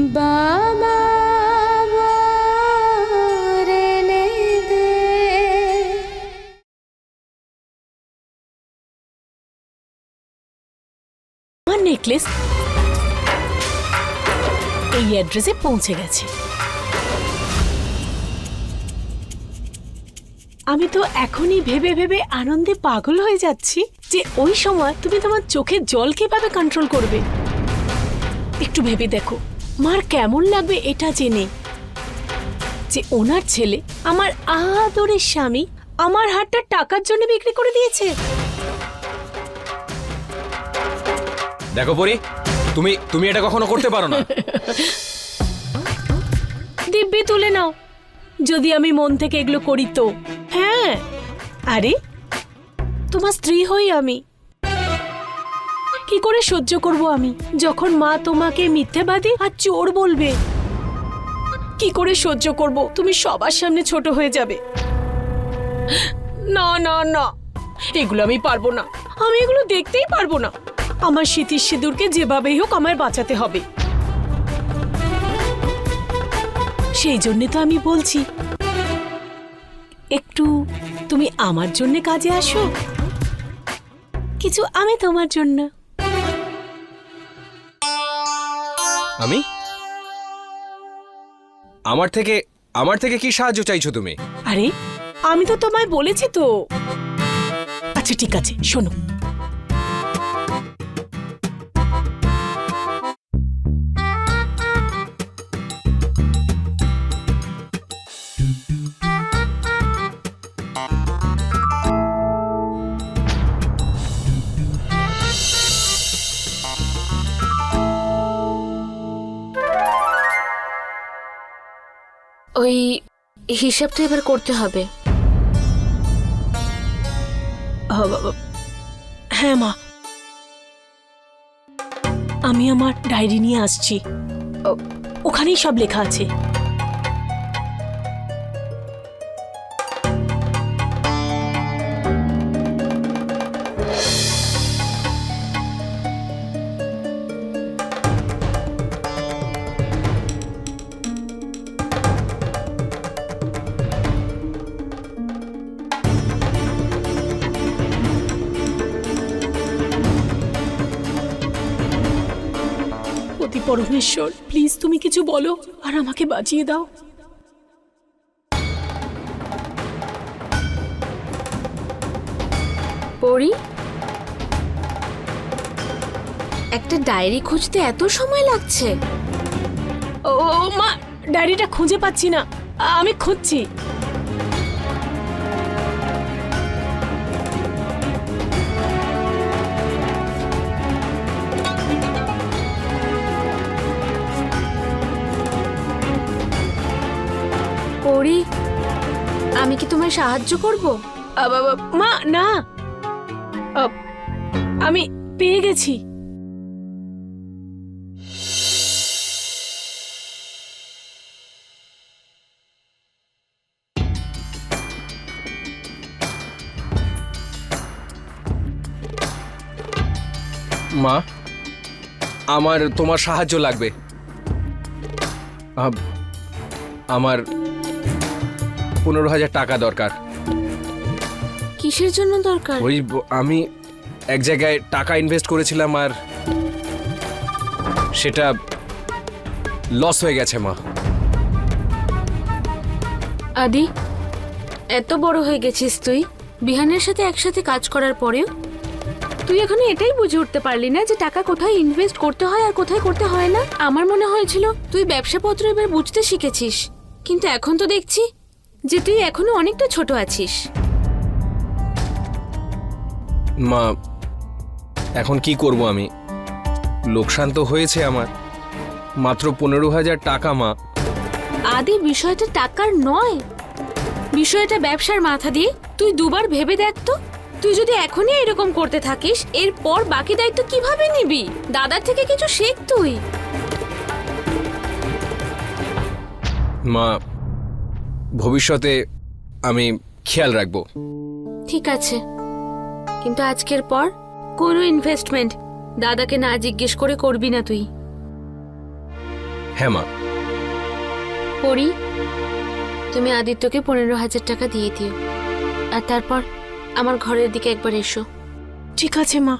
বাবা আমার নেকলেস এই অ্যাড্রেসে পৌঁছে গেছে। আমি তো এখনই ভেবে ভেবে আনন্দে পাগল হয়ে যাচ্ছি যে ওই সময় তুমি তোমার চোখের জল কীভাবে কন্ট্রোল করবে। একটু ভেবে দেখো। মার কেমন লাগবে এটা জেনে? যে ওনার ছেলে আমার আদরের স্বামী আমার হাতটা টাকার জন্য বিক্রি করে দিয়েছে। দেখো পরি তুমি তুমি এটা কখনো করতে পারো না। দিব্যি তুলে নাও। যদি আমি মন থেকে এগুলো করি তো। হ্যাঁ। আরে তোমার স্ত্রী হই আমি। কি করে সহ্য করব আমি? যখন মা তোমাকে মিথ্যেবাদী আর চোর বলবে, কি করে সহ্য করব? তুমি সবার সামনে ছোট হয়ে যাবে। না না না, এগুলো আমি পারব না। আমি এগুলো দেখতেই পারব না। আমার স্মৃতির সিঁদুরকে যেভাবেই হোক আমায় বাঁচাতে হবে। সেই জন্যে তো আমি বলছি, একটু তুমি আমার জন্য কাজে আসো। কিছু আমি তোমার জন্য আমি? আমার থেকে আমার থেকে কি সাহায্য চাইছো তুমি? আরে, আমি তো তোমায় বলেছি তো। আচ্ছা ঠিক আছে, শোনো। ওই হিসাবটা এবার করতে হবে। হ্যাঁ মা। আমি আমার ডায়েরি নিয়ে আসছি। ওখানেই সব লেখা আছে। পরমেশ্বর প্লিজ তুমি কিছু বলো আর আমাকে বাঁচিয়ে দাও। পড়ি একটা ডায়েরি খুঁজতে এত সময় লাগছে। ও ও, মা ডায়েরিটা খুঁজে পাচ্ছি না। আমি খুঁজছি। পড়ি আমি কি তোমায় সাহায্য করব? মা না। আমি পেয়ে গেছি। মা আমার তোমার সাহায্য লাগবে। আমার পনেরো হাজার টাকা দরকার। কিসের জন্য দরকার? ওই ব- আমি এক জায়গায় টাকা ইনভেস্ট করেছিলাম আর সেটা লস হয়ে গেছে মা। আদি এত বড় হয়ে গেছিস তুই। বিহানের সাথে একসাথে কাজ করার পরেও তুই এখনও এটাই বুঝে উঠতে পারলি না যে টাকা কোথায় ইনভেস্ট করতে হয় আর কোথায় করতে হয় না। আমার মনে হয়েছিল তুই ব্যবসাপত্র এবার বুঝতে শিখেছিস। কিন্তু এখন তো দেখছি যে তুই এখনও অনেকটা ছোট আছিস। মা এখন কি করব আমি? লোকসান তো হয়েছে আমার। মাত্র পনেরো হাজার টাকা মা। আদি বিষয়টা টাকার নয়। বিষয়টা ব্যবসার মাথা দিয়ে। তুই দুবার ভেবে দেখ তো। তুই যদি এখনই এরকম করতে থাকিস এরপর বাকি দায়িত্ব কীভাবে নিবি? দাদার থেকে কিছু শেখ তুই। মা ভবিষ্যতে আমি খেয়াল রাখব। ঠিক আছে। কিন্তু আজকের পর কোনো ইনভেস্টমেন্ট দাদাকে না জিজ্ঞেস করে করবি না তুই। হ্যাঁ মা। পড়ি তুমি আদিত্যকে পনেরো হাজার টাকা দিয়ে দিও। আর তারপর আমার ঘরের দিকে একবার এসো। ঠিক আছে মা।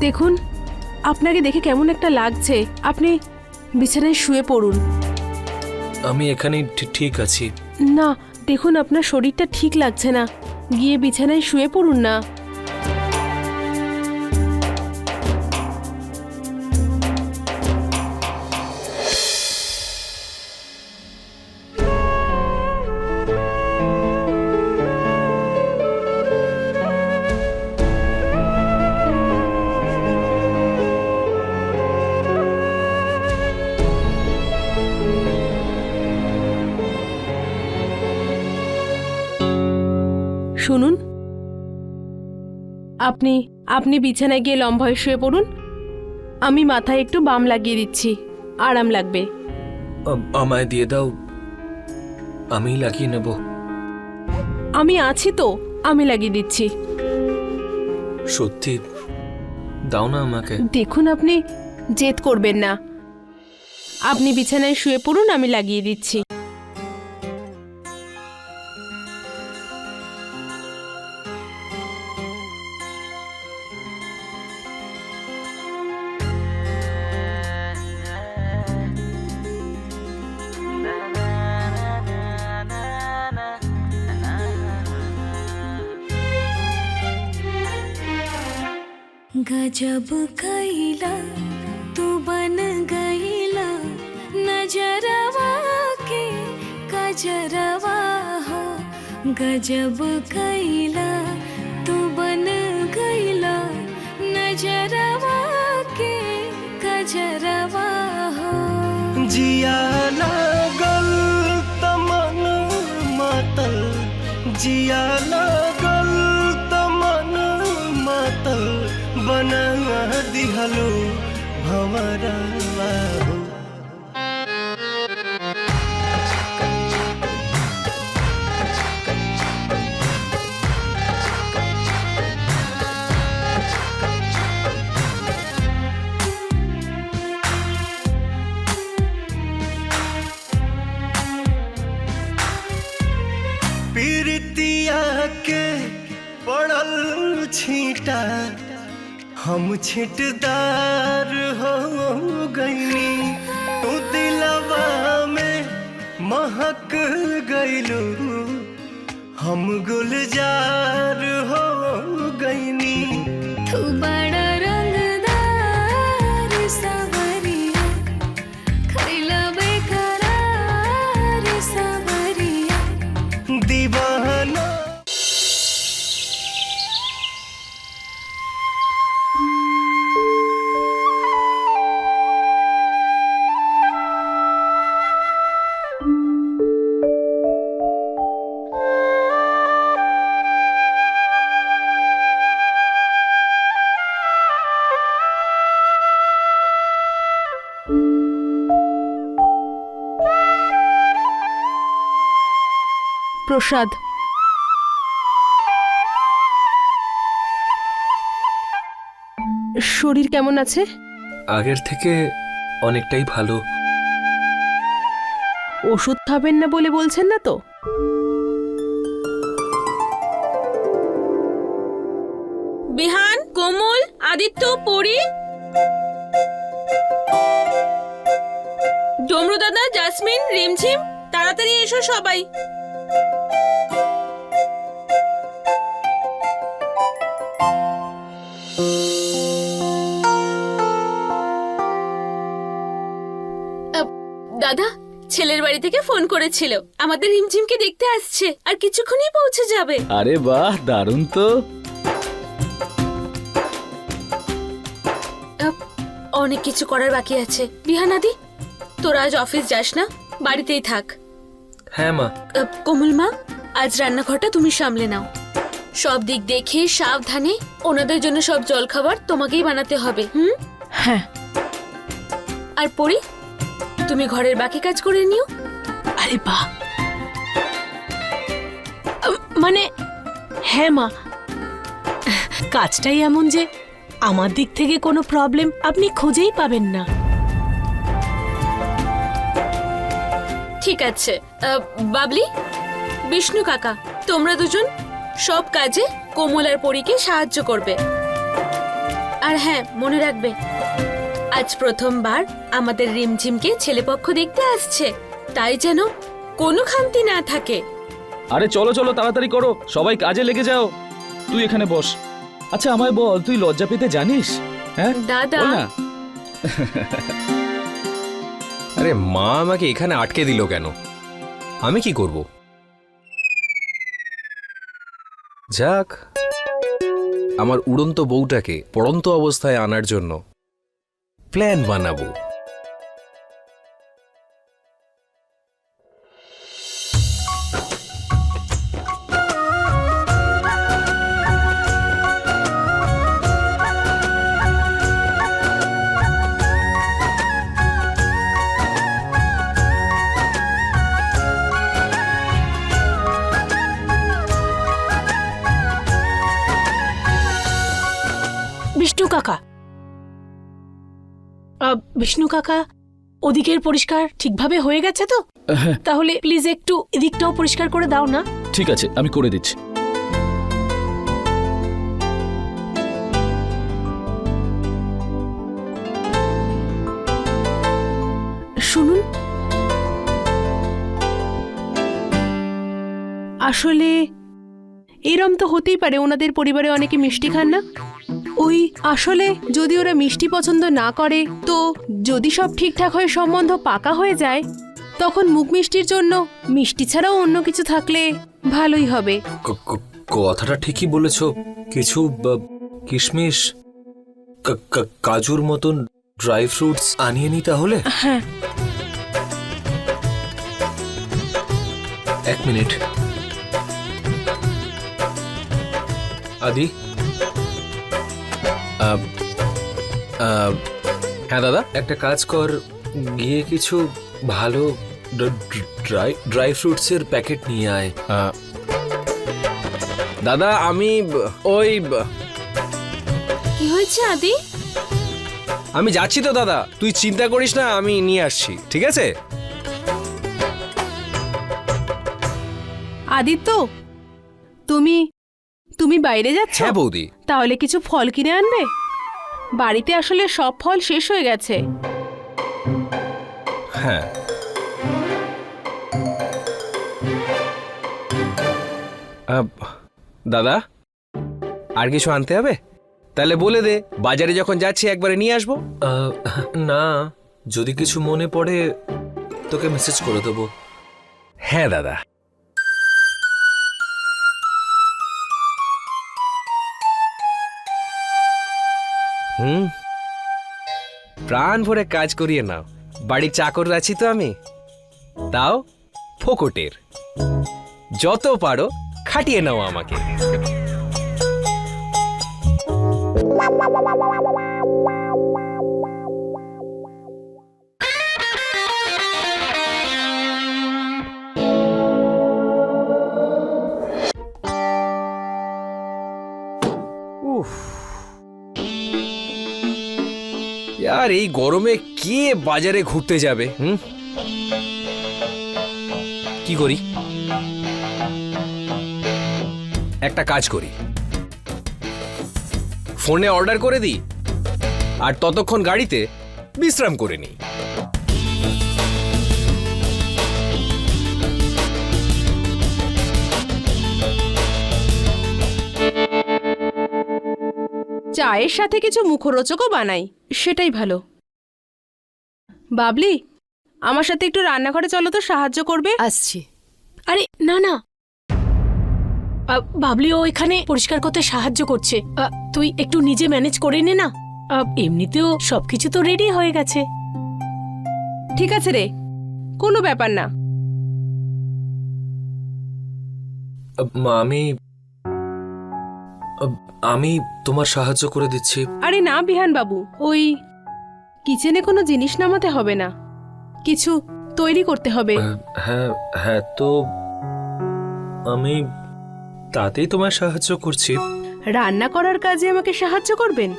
দেখুন আপনাকে দেখে কেমন একটা লাগছে। আপনি বিছানায় শুয়ে পড়ুন। আমি এখানেই ঠিক আছি। না দেখুন আপনার শরীরটা ঠিক লাগছে না। গিয়ে বিছানায় শুয়ে পড়ুন না। আপনি আপনি বিছানায় গিয়ে লম্বা হয়ে শুয়ে পড়ুন। আমি মাথায় একটু বাম লাগিয়ে দিচ্ছি। আরাম লাগবে। আমায় দিয়ে দাও। আমি লাগিয়ে নেব। আমি আছি তো আমি লাগিয়ে দিচ্ছি। সত্যি দাও না আমাকে। দেখুন আপনি জেদ করবেন না। আপনি বিছানায় শুয়ে পড়ুন আমি লাগিয়ে দিচ্ছি। गजब कैला तू बन गईला। नजरवा के गजरवा, हो, गजब कैला तू बन गईला। नजरवा के गजरवा, हो। जिया लागल तमन मतल, जिया ದಿಹಲು ಭವರ छिटदार हो गईनी तू दिलवा में महक गईलू हम गुलजार हो প্রসাদ। শরীর কেমন আছে? আগের থেকে অনেকটাই ভালো। ওষুধ খাবেন না বলে বলছেন না তো? বিহান কোমল আদিত্য পরি? ডমরু দাদা জাসমিন রিমঝিম তাড়াতাড়ি এসো সবাই। ছেলের বাড়ি থেকে ফোন করেছিল। আমাদের রিমঝিমকে দেখতে আসছে আর কিছুক্ষণই পৌঁছে যাবে। আরে বাহ দারুণ তো। অনেক কিছু করার বাকি আছে। বিহানাদি তোরা আজ অফিস যাস না? বাড়িতেই থাক। হ্যাঁ মা। কোমল মা আজ রান্নাঘরটা তুমি সামলে নাও। সব দিক দেখে সাবধানে ওনাদের জন্য সব জলখাবার তোমাকেই বানাতে হবে হুম? হ্যাঁ। আর পরি তুমি ঘরের বাকি কাজ করে নিও। আরে আম, মানে হ্যাঁ মা। কাজটাই এমন যে আমার দিক থেকে কোনো প্রবলেম আপনি খুঁজেই পাবেন না। ঠিক আছে। বাবলি বিষ্ণু কাকা তোমরা দুজন সব কাজে কোমল আর পরীকে সাহায্য করবে। আর হ্যাঁ মনে রাখবে আজ প্রথমবার আমাদের রিমঝিমকে ছেলেপক্ষ দেখতে আসছে। তাই যেন কোনো খামতি না থাকে। আরে চলো চলো তাড়াতাড়ি করো। সবাই কাজে লেগে যাও। তুই এখানে বস। আচ্ছা আমায় বল তুই লজ্জা পেতে জানিস? হ্যাঁ? দাদা। বল না। আরে মা আমাকে এখানে আটকে দিল কেন? আমি কি করব? যাক আমার উড়ন্ত বউটাকে পড়ন্ত অবস্থায় আনার জন্য ಪ್ಲ್ಯಾನ್ ಬನ್ನವು কাকা ওদিকের পরিষ্কার ঠিকভাবে হয়ে গেছে তো? হ্যাঁ। তাহলে প্লিজ একটু এদিকটাও পরিষ্কার করে দাও না। ঠিক আছে আমি করে দিচ্ছি। শুনুন। আসলে এরম তো হতেই পারে ওনাদের পরিবারে অনেকে মিষ্টি খান না? ওই আসলে যদি ওরা মিষ্টি পছন্দ না করে তো যদি সব ঠিকঠাক হয়ে সম্বন্ধ পাকা হয়ে যায় তখন মুখ মিষ্টির জন্য মিষ্টি ছাড়াও অন্য কিছু থাকলে ভালোই হবে। কথাটা ঠিকই বলেছ। কিছু কিশমিশ কাজুর মতন ড্রাই ফ্রুটস আনিয়ে নি তাহলে? হ্যাঁ। এক মিনিট। আদি হ্যাঁ দাদা? একটা কাজ কর গিয়ে কিছু ভালো ড্রাই ড্রাই ফ্রুটসের প্যাকেট নিয়ে আয়। আহ, দাদা আমি ওই কি হয়েছে আদি? আমি যাচ্ছি তো দাদা। তুই চিন্তা করিস না আমি নিয়ে আসছি ঠিক আছে? আদিত্য তুমি তুমি বাইরে যাচ্ছ? হ্যাঁ বৌদি। তাহলে কিছু ফল কিনে আনবে? বাড়িতে আসলে সব ফল শেষ হয়ে গেছে। হ্যাঁ। দাদা আর কিছু আনতে হবে? তাহলে বলে দে বাজারে যখন যাচ্ছি একবারে নিয়ে আসব। না যদি কিছু মনে পড়ে তোকে মেসেজ করে দেবো। হ্যাঁ দাদা। প্রাণ ভরে কাজ করিয়ে নাও। বাড়ির চাকর আছি তো আমি। তাও ফোকটের। যত পারো খাটিয়ে নাও আমাকে। আর এই গরমে কে বাজারে ঘুরতে যাবে, হুম? কি করি? একটা কাজ করি। ফোনে অর্ডার করে দিই, আর ততক্ষণ গাড়িতে বিশ্রাম করে নিই। চায়ের সাথে কিছু মুখরোচকও বানাই। সেটাই ভালো। বাবলি আমার সাথে একটু রান্নাঘরে চলো তো সাহায্য করবে? আসছি। আরে না না। আ, বাবলি ও এখানে পরিষ্কার করতে সাহায্য করছে। আ, তুই একটু নিজে ম্যানেজ করে নে না। আ, এমনিতেও সবকিছু তো রেডি হয়ে গেছে। ঠিক আছে রে কোনো ব্যাপার না। মা আমি আমি তোমার সাহায্য করে দিচ্ছি। আরে না বিহান বাবু ওই কিচেনে কোনো জিনিস নামাতে হবে না। কিছু তৈরি করতে হবে। হ্যাঁ হ্যাঁ তো আমি তাতেই তোমার সাহায্য করছি। রান্না করার কাজে আমাকে সাহায্য করবেন?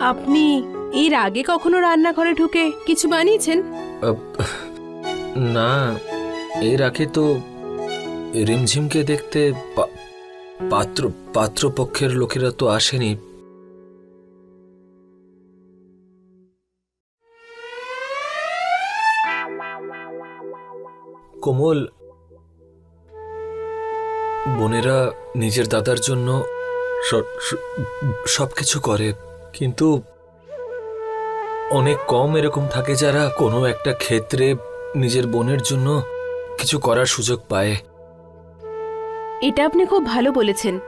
আপনি এর আগে কখনো রান্নাঘরে ঢুকে কিছু বানিয়েছেন? না এর আগে তো রিমঝিমকে দেখতে পাত্র, পাত্রপক্ষের লোকেরা তো আসেনি। কোমল, বোনেরা নিজের দাদার জন্য সব কিছু করে, কিন্তু অনেক কম এরকম থাকে যারা কোনো একটা ক্ষেত্রে নিজের বোনের জন্য কিছু করার সুযোগ পায়। এটা আপনি খুব ভালো বলেছেন।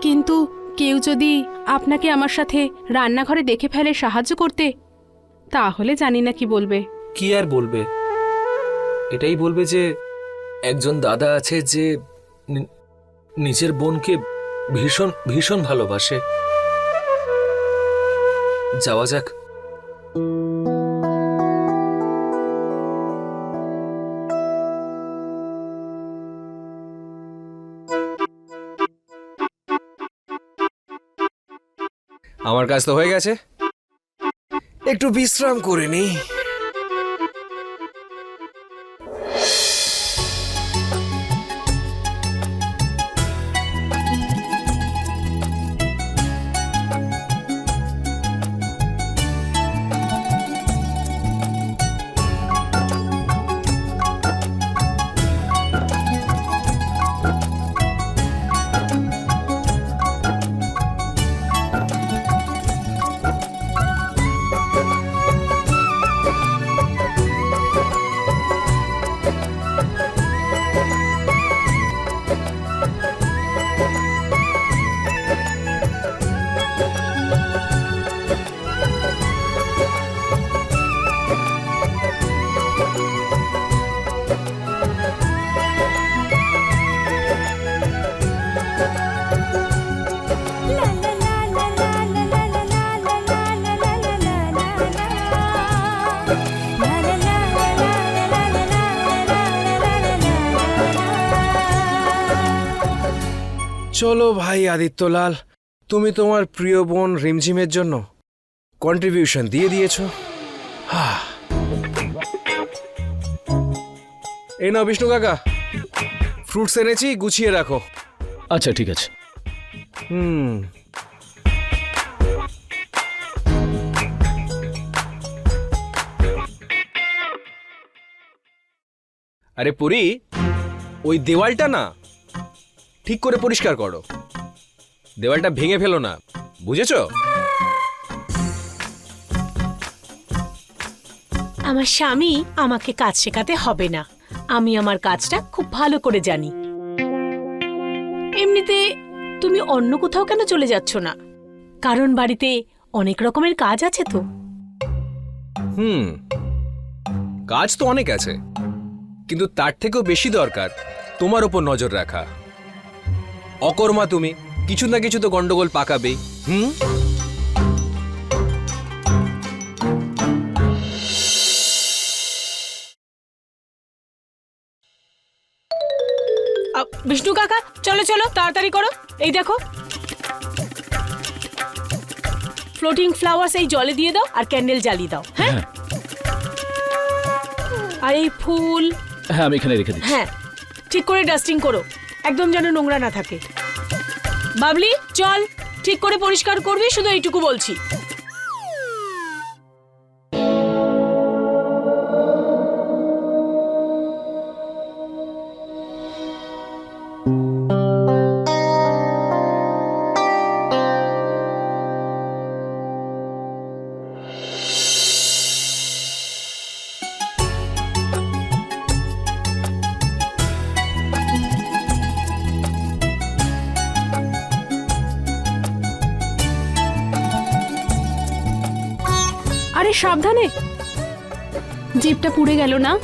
কিন্তু কেউ যদি আপনাকে আমার সাথে রান্নাঘরে দেখে ফেলে সাহায্য করতে, তাহলে জানি না কি বলবে। কি আর বলবে? এটাই বলবে যে একজন দাদা আছে যে নিজের বোনকে ভীষণ ভীষণ ভালোবাসে। যাওয়া যাক। আমার কাজ তো হয়ে গেছে। একটু বিশ্রাম করে নিই চলো ভাই আদিত্যলাল তুমি তোমার প্রিয় বোন রিমঝিমের জন্য কন্ট্রিবিউশন দিয়ে দিয়েছ। এই না বিষ্ণু কাকা ফ্রুটস এনেছি গুছিয়ে রাখো। আচ্ছা ঠিক আছে। হুম। আরে পুরি ওই দেওয়ালটা না? ঠিক করে পরিষ্কার করো। দেওয়ালটা ভেঙে ফেলো না। বুঝেছ? আমার স্বামী আমাকে কাজ শেখাতে হবে না। আমি আমার কাজটা খুব ভালো করে জানি। এমনিতে তুমি অন্য কোথাও কেন চলে যাচ্ছ না? কারণ বাড়িতে অনেক রকমের কাজ আছে তো। হুম কাজ তো অনেক আছে। কিন্তু তার থেকেও বেশি দরকার তোমার ওপর নজর রাখা। অকর্মা তুমি কিছু না কিছু তো গন্ডগোল পাকাবেই হুম? বিষ্ণু কাকা চলো চলো তাড়াতাড়ি করো। এই দেখো। ফ্লোটিং ফ্লাওয়ার্স এই জলে দিয়ে দাও আর ক্যান্ডেল জ্বালিয়ে দাও হ্যাঁ? হ্যাঁ। আর এই ফুল হ্যাঁ আমি এখানে রেখে দিচ্ছি। হ্যাঁ ঠিক করে ডাস্টিং করো। একদম যেন নোংরা না থাকে। বাবলি চল ঠিক করে পরিষ্কার করবি শুধু এইটুকু বলছি। সাবধানে। জিপটা পুড়ে গেল না?